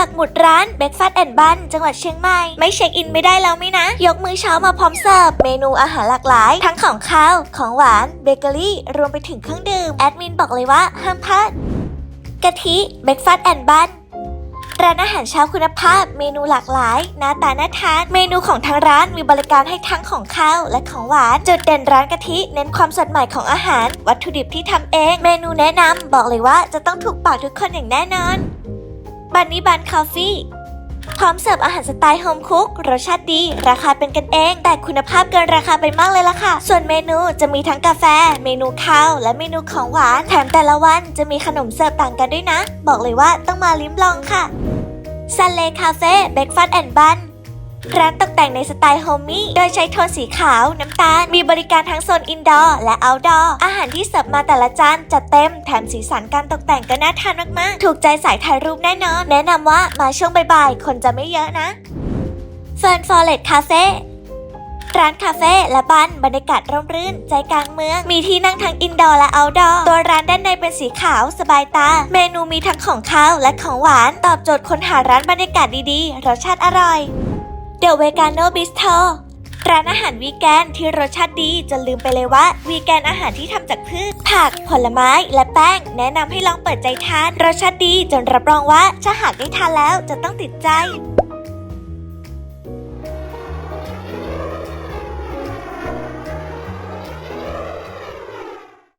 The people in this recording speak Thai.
ปักหมุดร้านเบ k ฟา s t แอนด์บันจังหวัดเชียงใหม่ ไม่เช็คอินไม่ได้แล้วไหมนะ ยกมือเช้ามาพร้อมเสิร์ฟ เมนูอาหารหลากหลาย ทั้งของข้าว ของหวาน เบเกอรี่ รวมไปถึงเครื่องดื่ม แอดมินบอกเลยว่าห้ามพลาด กะทิเบ k ฟา s t แอนด์บันร้านอาหารเช้าคุณภาพ เมนูหลากหลายหน้าตาน่าทาน เมนูของทางร้านมีบริการให้ทั้งของข้าวและของหวาน จุดเด่นร้านกะทิ เน้นความสดใหม่ของอาหาร วัตถุดิบที่ทำเอง เมนูแนะนำบอกเลยว่าจะต้องถูกปากทุกคนอย่างแน่นอน บันนี่บันคาเฟ่พร้อมเสิร์ฟอาหารสไตล์โฮมคุกรสชาติดี ราคาเป็นกันเอง แต่คุณภาพเกินราคาไปมากเลยล่ะค่ะ ส่วนเมนูจะมีทั้งกาแฟ เมนูข้าว และเมนูของหวาน แถมแต่ละวันจะมีขนมเสิร์ฟต่างกันด้วยนะ บอกเลยว่าต้องมาลิ้มลองค่ะซันเลคาเฟ่เบคฟา s t แอนด์บัน ร้านตกแต่งในสไตล์โฮมี่ โดยใช้โทนสีขาว น้ำตาล มีบริการทั้งโซนอินดอร์และเอาท์ดอร์ อาหารที่เสิร์ฟมาแต่ละจานจัดเต็ม แถมสีสันการตกแต่งก็น่าทานมากๆ ถูกใจสายถ่ายรูปแน่นอน แนะนำว่ามาช่วงบ่ายๆ คนจะไม่เยอะนะเฟิร์นฟอร์เรสคาเฟ่ร้านคาเฟ่และบ้านบรรยากาศร่มรื่น ใจกลางเมือง มีที่นั่งทั้งอินดอร์และเอาท์ดอร์ ตัวร้านด้านในเป็นสีขาวสบายตา เมนูมีทั้งของข้าวและของหวาน ตอบโจทย์คนหาร้านบรรยากาศดีๆ รสชาติอร่อย เดอะเวกาโนบิสโทร้านอาหารวีแกนที่รสชาติดีจนลืมไปเลยว่า วีแกนอาหารที่ทำจากพืช ผัก ผลไม้และแป้ง แนะนำให้ลองเปิดใจทาน รสชาติดีจนรับรองว่าถ้าหากได้ทานแล้วจะต้องติดใจ